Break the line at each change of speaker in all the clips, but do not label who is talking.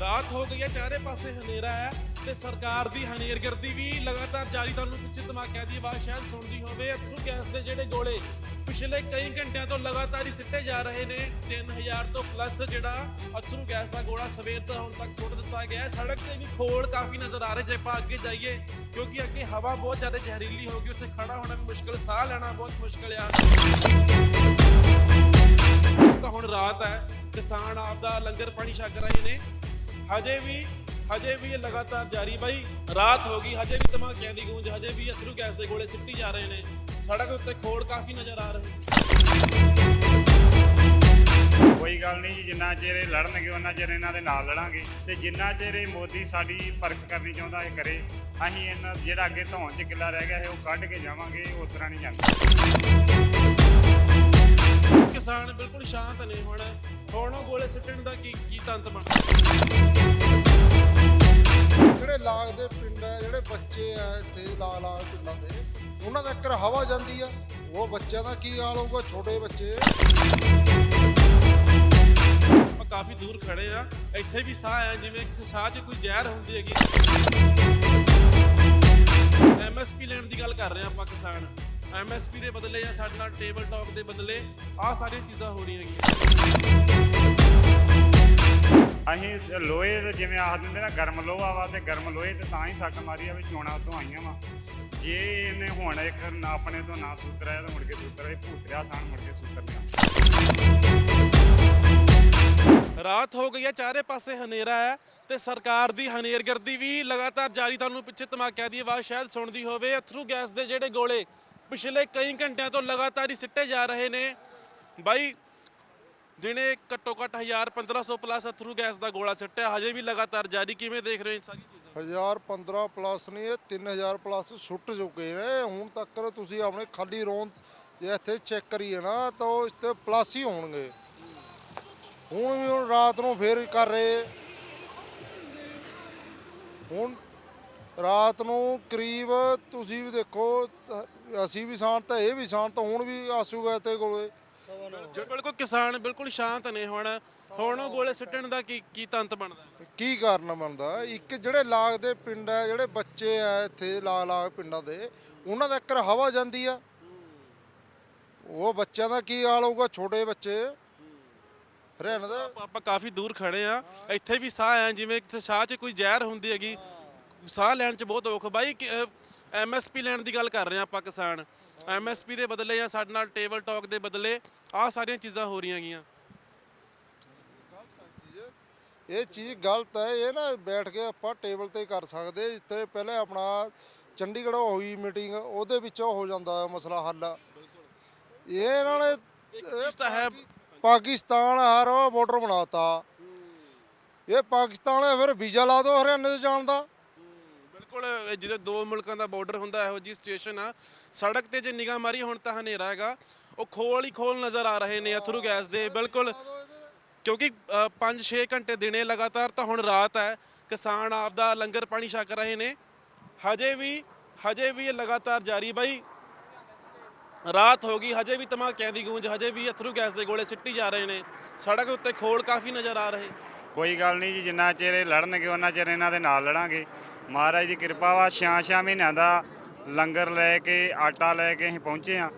ਰਾਤ ਹੋ ਗਈ ਹੈ, ਚਾਰੇ ਪਾਸੇ ਹਨੇਰਾ ਹੈ ਤੇ ਸਰਕਾਰ ਦੀ ਹਨੇਰਗਰਦੀ ਵੀ ਲਗਾਤਾਰ ਜਾਰੀ ਤੁਹਾਨੂੰ ਪਿੱਛੇ ਧਮਾਕਿਆਂ ਦੀ ਆਵਾਜ਼ ਸ਼ਾਇਦ ਸੁਣਦੀ ਹੋਵੇ ਅਥਰੂ ਗੈਸ ਦੇ ਜਿਹੜੇ ਗੋਲੇ ਪਿਛਲੇ ਕਈ ਘੰਟਿਆਂ ਤੋਂ ਲਗਾਤਾਰ ਹੀ ਸਿੱਟੇ ਜਾ ਰਹੇ ਨੇ 3000 ਤੋਂ ਪਲੱਸ ਜਿਹੜਾ ਅਥਰੂ ਗੈਸ ਦਾ ਗੋਲਾ ਸਵੇਰ ਤੋਂ ਹੁਣ ਤੱਕ ਸੁੱਟ ਦਿੱਤਾ ਗਿਆ ਹੈ। ਸੜਕ ਤੇ ਵੀ ਖੋਲ ਕਾਫੀ ਨਜ਼ਰ ਆ ਰਹੇ, ਜੇ ਆਪਾਂ ਅੱਗੇ ਜਾਈਏ, ਕਿਉਂਕਿ ਅੱਗੇ ਹਵਾ ਬਹੁਤ ਜ਼ਿਆਦਾ ਜ਼ਹਿਰੀਲੀ ਹੋ ਗਈ, ਉੱਥੇ ਖੜਾ ਹੋਣਾ ਵੀ ਮੁਸ਼ਕਲ, ਸਾਹ ਲੈਣਾ ਬਹੁਤ ਮੁਸ਼ਕਲ ਆ। ਤਾਂ ਹੁਣ ਰਾਤ ਹੈ, ਕਿਸਾਨ ਆਪਦਾ ਲੰਗਰ ਪਾਣੀ ਛਕ ਰਹੇ ਨੇ ਹਜੇ ਵੀ ਹਜੇ ਵੀ ਇਹ ਲਗਾਤਾਰ ਜਾਰੀ ਬਾਈ। ਰਾਤ ਹੋ ਗਈ, ਹਜੇ ਵੀ ਧਮਾਕਿਆਂ ਦੀ ਗੂੰਜ, ਹਜੇ ਵੀ ਅਥਰੂ ਗੈਸ ਦੇ ਗੋਲੇ ਸਿੱਟੀ ਜਾ ਰਹੇ ਨੇ। ਸੜਕ ਉੱਤੇ ਖੋੜ ਕਾਫੀ ਨਜ਼ਰ ਆ ਰਹੇ।
ਕੋਈ ਗੱਲ ਨਹੀਂ ਜੀ, ਜਿੰਨਾ ਚਿਰ ਇਹ ਲੜਨਗੇ ਉਹਨਾਂ ਚਿਰ ਇਹਨਾਂ ਦੇ ਨਾਲ ਲੜਾਂਗੇ। ਤੇ ਜਿੰਨਾ ਚਿਰ ਇਹ ਮੋਦੀ ਸਾਡੀ ਪਰਖ ਕਰਨੀ ਚਾਹੁੰਦਾ, ਇਹ ਕਰੇ, ਅਸੀਂ ਇਹਨਾਂ ਜਿਹੜਾ ਅੱਗੇ ਧੌਣ 'ਚ ਕਿੱਲਾ ਰਹਿ ਗਿਆ ਹੈ, ਉਹ ਕੱਢ ਕੇ ਜਾਵਾਂਗੇ ਉਸ ਤਰ੍ਹਾਂ ਨਹੀਂ ਜਾਂਦੇ।
ਕਿਸਾਨ ਬਿਲਕੁਲ ਸ਼ਾਂਤ ਨੇ ਹੁਣ। ਹੁਣ ਉਹ ਗੋਲੇ ਸਿੱਟਣ ਦਾ ਕੀ ਕੀ ਤੰਤ ਬਣ
ਜਿਹੜੇ ਲਾਗ ਦੇ ਪਿੰਡ ਆ ਜਿਹੜੇ ਬੱਚੇ ਆ ਇੱਥੇ ਲਾਗ ਲਾਗ ਪਿੰਡਾਂ ਦੇ ਉਹਨਾਂ ਦਾ ਇੱਕ ਹਵਾ ਜਾਂਦੀ ਆ। ਉਹ ਬੱਚਿਆਂ ਦਾ ਕੀ ਹਾਲ ਹੋਊਗਾ? ਛੋਟੇ ਬੱਚੇ।
ਆਪਾਂ ਕਾਫੀ ਦੂਰ ਖੜੇ ਆ। ਇੱਥੇ ਵੀ ਸਾਹ ਆ ਜਿਵੇਂ ਕਿਸੇ ਸਾਹ 'ਚ ਕੋਈ ਜ਼ਹਿਰ ਹੁੰਦੀ ਹੈਗੀ। ਐਮਐਸਪੀ ਲੈਣ ਦੀ ਗੱਲ ਕਰ ਰਹੇ ਆ ਆਪਾਂ ਕਿਸਾਨ। ਐਮਐਸਪੀ ਦੇ ਬਦਲੇ ਜਾਂ ਸਾਡੇ ਨਾਲ ਟੇਬਲ ਟਾਕ ਦੇ ਬਦਲੇ ਆਹ ਸਾਰੀਆਂ ਚੀਜ਼ਾਂ ਹੋ ਰਹੀਆਂ ਹੈਗੀਆਂ।
ਅਸੀਂ ਲੋਹੇ ਦੇ ਜਿਵੇਂ ਆਖ ਦਿੰਦੇ ਨਾ ਗਰਮ ਲੋਹਾ ਵਾ ਤੇ ਗਰਮ ਲੋਹੇ ਤੇ ਤਾਂ ਹੀ ਸੱਟ ਮਾਰੀ ਆ ਵੀ ਚੋਣਾ ਉਤੋਂ ਆਈਆਂ ਵਾ। ਜੇ ਇਹਨੇ ਹੁਣ ਇੱਕ ਨਾ ਆਪਣੇ ਤੋਂ ਨਾ ਸੂਤਰਿਆ ਤਾਂ ਮੁੜ ਕੇ ਸੂਤਰ ਇਹ ਭੂਤਰਿਆ ਸਾਨ ਮੁੜ ਕੇ ਸੂਤਰ ਲਿਆ
ਰਾਤ ਹੋ ਗਈ ਹੈ ਚਾਰੇ ਪਾਸੇ ਹਨੇਰਾ ਹੈ ਤੇ ਸਰਕਾਰ ਦੀ ਹਨੇਰਗਰਦੀ ਵੀ ਲਗਾਤਾਰ ਜਾਰੀ। ਤੁਹਾਨੂੰ ਪਿੱਛੇ ਧਮਾਕਿਆਂ ਦੀ ਆਵਾਜ਼ ਸ਼ਾਇਦ ਸੁਣਦੀ ਹੋਵੇ ਅਥਰੂ ਗੈਸ ਦੇ ਜਿਹੜੇ ਗੋਲੇ ਪਿਛਲੇ ਕਈ ਘੰਟਿਆਂ ਤੋਂ ਲਗਾਤਾਰ ਹੀ ਸਿੱਟੇ ਜਾ ਰਹੇ ਨੇ। ਬਾਈ, ਜਿਹਨੇ ਘੱਟੋ ਘੱਟ 1000 1500 ਪਲੱਸ ਅਥਰੂ ਗੈਸ ਦਾ ਗੋਲਾ ਸਿੱਟਿਆ, ਹਜੇ ਵੀ ਲਗਾਤਾਰ ਜਾਰੀ ਕਿਵੇਂ ਦੇਖ ਰਹੇ ਹੋ ਇਹ ਸਾਰੀ ਚੀਜ਼ਾਂ?
1000 15 ਪਲੱਸ ਨਹੀਂ, ਇਹ 3000 ਪਲੱਸ ਸੁੱਟ ਚੁੱਕੇ ਨੇ। ਹੁਣ ਤੱਕ ਤੁਸੀਂ ਆਪਣੇ ਖਾਲੀ ਰੋਂ ਜੇ ਇੱਥੇ ਚੈੱਕ ਕਰੀਏ ਨਾ, ਤਾਂ ਉਹ ਇਸ ਤੇ ਪਲੱਸ ਹੀ ਹੋਣਗੇ। ਹੁਣ ਵੀ ਹੁਣ ਰਾਤ ਨੂੰ ਫੇਰ ਕਰ ਰਹੇ। ਹੁਣ ਰਾਤ ਨੂੰ ਕਰੀਬ ਤੁਸੀਂ ਵੀ ਦੇਖੋ ਤਾਂ ਅਸੀਂ ਵੀ ਸ਼ਾਂਤ ਤਾਂ ਇਹ ਵੀ ਸ਼ਾਂਤ ਹੁਣ ਵੀ ਆਸੂਗਾ ਤੇ ਕੋਲੇ।
ਜੋ ਬਿਲਕੁਲ ਕਿਸਾਨ ਬਿਲਕੁਲ ਸ਼ਾਂਤ ਨੇ ਹੁਣ। ਹੁਣ ਉਹ ਗੋਲੇ ਸਿੱਟਣ ਦਾ ਕੀ ਕੀ ਤੰਤ ਬਣਦਾ? ਹੈ?
ਕੀ ਕਾਰਨ ਬਣਦਾ? ਇੱਕ ਜਿਹੜੇ ਲਾਗ ਦੇ ਪਿੰਡ ਆ ਜਿਹੜੇ ਬੱਚੇ ਆ ਇੱਥੇ ਲਾਗ ਲਾਗ ਪਿੰਡਾਂ ਦੇ ਉਹਨਾਂ ਦਾ ਇੱਕ ਹਵਾ ਜਾਂਦੀ ਆ। ਉਹ ਬੱਚਿਆਂ ਦਾ ਕੀ ਹਾਲ ਹੋਊਗਾ ਛੋਟੇ ਬੱਚੇ? ਰਹਿਣ ਦਾ।
ਆਪਾਂ ਆਪਾਂ ਕਾਫੀ ਦੂਰ ਖੜੇ ਆ। ਇੱਥੇ ਵੀ ਸਾਹ ਆ ਜਿਵੇਂ ਕਿਸੇ ਸਾਹ 'ਚ ਕੋਈ ਜ਼ਹਿਰ ਹੁੰਦੀ ਹੈਗੀ ਸਾਹ ਲੈਣ 'ਚ ਬਹੁਤ ਔਖ ਬਾਈ ਐਮਐਸਪੀ ਲੈਣ ਦੀ ਗੱਲ ਕਰ ਰਹੇ ਆ ਆਪਾਂ ਕਿਸਾਨ। ਐਮਐਸਪੀ ਦੇ ਬਦਲੇ ਜਾਂ ਸਾਡੇ ਨਾਲ ਟੇਬਲ ਟਾਕ ਦੇ ਬਦਲੇ ਆਹ ਸਾਰੀਆਂ ਚੀਜ਼ਾਂ ਹੋ ਰਹੀਆਂ ਹੈਗੀਆਂ
ਇਹ ਚੀਜ਼ ਗਲਤ ਹੈ ਇਹ ਨਾ ਬੈਠ ਕੇ ਆਪਾਂ ਟੇਬਲ ਤੇ ਕਰ ਸਕਦੇ ਜਿੱਥੇ ਪਹਿਲੇ ਆਪਣਾ ਚੰਡੀਗੜ੍ਹ ਹੋਈ ਮੀਟਿੰਗ ਉਹਦੇ ਵਿੱਚ ਹੋ ਜਾਂਦਾ ਮਸਲਾ ਹੱਲ। ਇਹ ਇਹਨਾਂ ਨੇ
ਚੀਜ਼ ਤਾਂ ਹੈ।
ਪਾਕਿਸਤਾਨ ਹਰ ਬਾਰਡਰ ਬਣਾਤਾ। ਇਹ ਪਾਕਿਸਤਾਨ ਹੈ ਫਿਰ ਵੀਜ਼ਾ ਲਾ ਦਿਓ ਹਰਿਆਣੇ ਦੇ ਜਾਣ ਦਾ।
ਬਿਲਕੁਲ ਜਿਹਦੇ ਦੋ ਮੁਲਕਾਂ ਦਾ ਬਾਰਡਰ ਹੁੰਦਾ, ਇਹੋ ਜੀ ਸਿਚੁਏਸ਼ਨ ਆ। ਸੜਕ ਤੇ ਜੇ ਨਿਗਾਹ ਮਾਰੀ, ਹੁਣ ਤਾਂ ਹਨੇਰਾ ਹੈਗਾ। ਉਹ ਖੋਲ ਹੀ ਖੋਲ ਨਜ਼ਰ ਆ ਰਹੇ ਨੇ ਅਥਰੂ ਗੈਸ ਦੇ, ਬਿਲਕੁਲ। ਕਿਉਂਕਿ 5-6 ਘੰਟੇ ਦਿਨੇ ਲਗਾਤਾਰ ਤਾਂ ਹੁਣ ਰਾਤ ਹੈ। ਕਿਸਾਨ ਆਪਦਾ ਲੰਗਰ ਪਾਣੀ ਛਕ ਰਹੇ ਨੇ। ਹਜੇ ਵੀ ਹਜੇ ਵੀ ਇਹ ਲਗਾਤਾਰ ਜਾਰੀ। ਬਾਈ, ਰਾਤ ਹੋ ਗਈ, ਹਜੇ ਵੀ ਧਮਾਕਿਆਂ ਦੀ ਗੂੰਜ, ਹਜੇ ਵੀ ਅਥਰੂ ਗੈਸ ਦੇ ਗੋਲੇ ਸਿੱਟੀ ਜਾ ਰਹੇ ਨੇ। ਸੜਕ ਉੱਤੇ ਖੋਲ ਕਾਫੀ ਨਜ਼ਰ ਆ ਰਹੇ।
ਕੋਈ ਗੱਲ ਨਹੀਂ ਜੀ, ਜਿੰਨਾ ਚਿਰ ਇਹ ਲੜਨਗੇ, ਉਹਨਾਂ ਚਿਰ ਇਹਨਾਂ ਦੇ ਨਾਲ ਲੜਾਂਗੇ। ਮਹਾਰਾਜ ਦੀ ਕਿਰਪਾ ਵਾ ਛਿਆਂ ਛਿਆਂ ਮਹੀਨਿਆਂ ਦਾ ਲੰਗਰ ਲੈ ਕੇ ਆਟਾ ਲੈ ਕੇ ਅਸੀਂ ਪਹੁੰਚੇ ਆ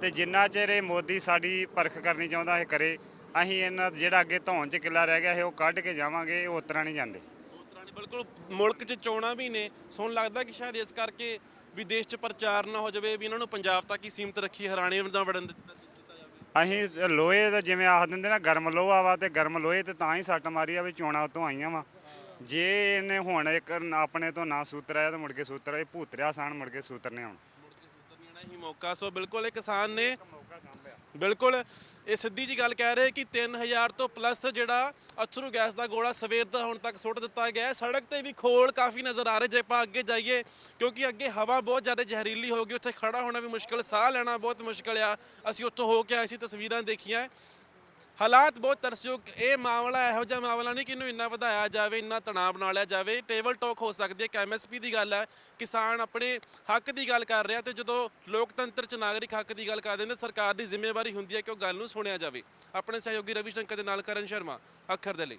ਤੇ ਜਿੰਨਾ ਚਿਰ ਇਹ ਮੋਦੀ ਸਾਡੀ ਪਰਖ ਕਰਨੀ ਚਾਹੁੰਦਾ ਇਹ ਕਰੇ ਅਸੀਂ ਇਹਨਾਂ ਜਿਹੜਾ ਅੱਗੇ ਧੌਣ 'ਚ ਕਿੱਲਾ ਰਹਿ ਗਿਆ ਹੈ ਉਹ ਕੱਢ ਕੇ ਜਾਵਾਂਗੇ ਉਸ ਤਰ੍ਹਾਂ ਨਹੀਂ ਜਾਂਦੇ।
ਉਸ ਤਰ੍ਹਾਂ ਨਹੀਂ ਬਿਲਕੁਲ ਮੁਲਕ 'ਚ ਚੋਣਾਂ ਵੀ ਨੇ ਸੁਣ ਲੱਗਦਾ ਕਿ ਸ਼ਾਇਦ ਇਸ ਕਰਕੇ ਵਿਦੇਸ਼ 'ਚ ਪ੍ਰਚਾਰ ਨਾ ਹੋ ਜਾਵੇ ਵੀ ਇਹਨਾਂ ਨੂੰ ਪੰਜਾਬ ਤੱਕ ਹੀ ਸੀਮਤ ਰੱਖੀ ਹਰਿਆਣੇ ਦਾ ਵੜਨ ਦਿੱਤਾ
ਅਸੀਂ ਲੋਹੇ ਦਾ ਜਿਵੇਂ ਆਖ ਦਿੰਦੇ ਨਾ ਗਰਮ ਲੋਹਾ ਵਾ ਤੇ ਗਰਮ ਲੋਹੇ ਤੇ ਤਾਂ ਹੀ ਸੱਟ ਮਾਰੀ ਆ ਵੀ ਚੋਣਾ ਉਤੋਂ ਆਈਆਂ ਵਾ। ਜੇ ਇਹਨੇ ਹੁਣ ਇੱਕ ਆਪਣੇ ਤੋਂ ਨਾ ਸੂਤਰਿਆ ਤਾਂ ਮੁੜ ਕੇ ਸੂਤਰ ਇਹ ਭੂਤਰਿਆ ਸਾਨ ਮੁੜ ਕੇ ਸੂਤਰ ਨੇ ਆਉਣ।
ਹੀ ਮੌਕਾ, ਸੋ ਬਿਲਕੁਲ ਇਹ ਕਿਸਾਨ ਨੇ ਬਿਲਕੁਲ ਇਹ ਸਿੱਧੀ ਜੀ ਗੱਲ ਕਹਿ ਰਹੇ ਕਿ 3000 ਤੋਂ ਪਲੱਸ ਜਿਹੜਾ ਅਥਰੂ ਗੈਸ ਦਾ ਗੋਲਾ ਸਵੇਰ ਦਾ ਹੁਣ ਤੱਕ ਸੁੱਟ ਦਿੱਤਾ ਗਿਆ ਹੈ। ਸੜਕ ਤੇ ਵੀ ਖੋਲ ਕਾਫੀ ਨਜ਼ਰ ਆ ਰਹੇ, ਜੇ ਆਪਾਂ ਅੱਗੇ ਜਾਈਏ, ਕਿਉਂਕਿ ਅੱਗੇ ਹਵਾ ਬਹੁਤ ਜ਼ਿਆਦਾ ਜ਼ਹਿਰੀਲੀ ਹੋ ਗਈ, ਉੱਥੇ ਖੜਾ ਹੋਣਾ ਵੀ ਮੁਸ਼ਕਲ, ਸਾਹ ਲੈਣਾ ਬਹੁਤ ਮੁਸ਼ਕਲ ਆ। ਅਸੀਂ ਉੱਥੋਂ ਹੋ ਕੇ ਆਏ ਸੀ, ਤਸਵੀਰਾਂ ਦੇਖੀਆਂ। ਹਾਲਾਤ ਬਹੁਤ ਤਰਸਯੋਗ, ਇਹ ਮਾਮਲਾ ਇਹੋ ਜਿਹਾ ਮਾਮਲਾ ਨਹੀਂ ਕਿ ਇਹਨੂੰ ਇੰਨਾ ਵਧਾਇਆ ਜਾਵੇ, ਇੰਨਾ ਤਣਾਅ ਬਣਾ ਲਿਆ ਜਾਵੇ। ਟੇਬਲ ਟਾਕ ਹੋ ਸਕਦੀ ਹੈ ਕਿ ਐਮਐਸਪੀ ਦੀ ਗੱਲ ਹੈ, ਕਿਸਾਨ ਆਪਣੇ ਹੱਕ ਦੀ ਗੱਲ ਕਰ ਰਿਹਾ ਤੇ ਜਦੋਂ ਲੋਕਤੰਤਰ ਚ ਨਾਗਰਿਕ ਹੱਕ ਦੀ ਗੱਲ ਕਰਦੇ ਨੇ ਸਰਕਾਰ ਦੀ ਜ਼ਿੰਮੇਵਾਰੀ ਹੁੰਦੀ ਹੈ ਕਿ ਉਹ ਗੱਲ ਨੂੰ ਸੁਣਿਆ ਜਾਵੇ। ਆਪਣੇ ਸਹਿਯੋਗੀ ਰਵੀ ਸ਼ੰਕਰ ਦੇ ਨਾਲ ਕਰਨ ਸ਼ਰਮਾ, ਅੱਖਰ ਦੇ ਲਈ।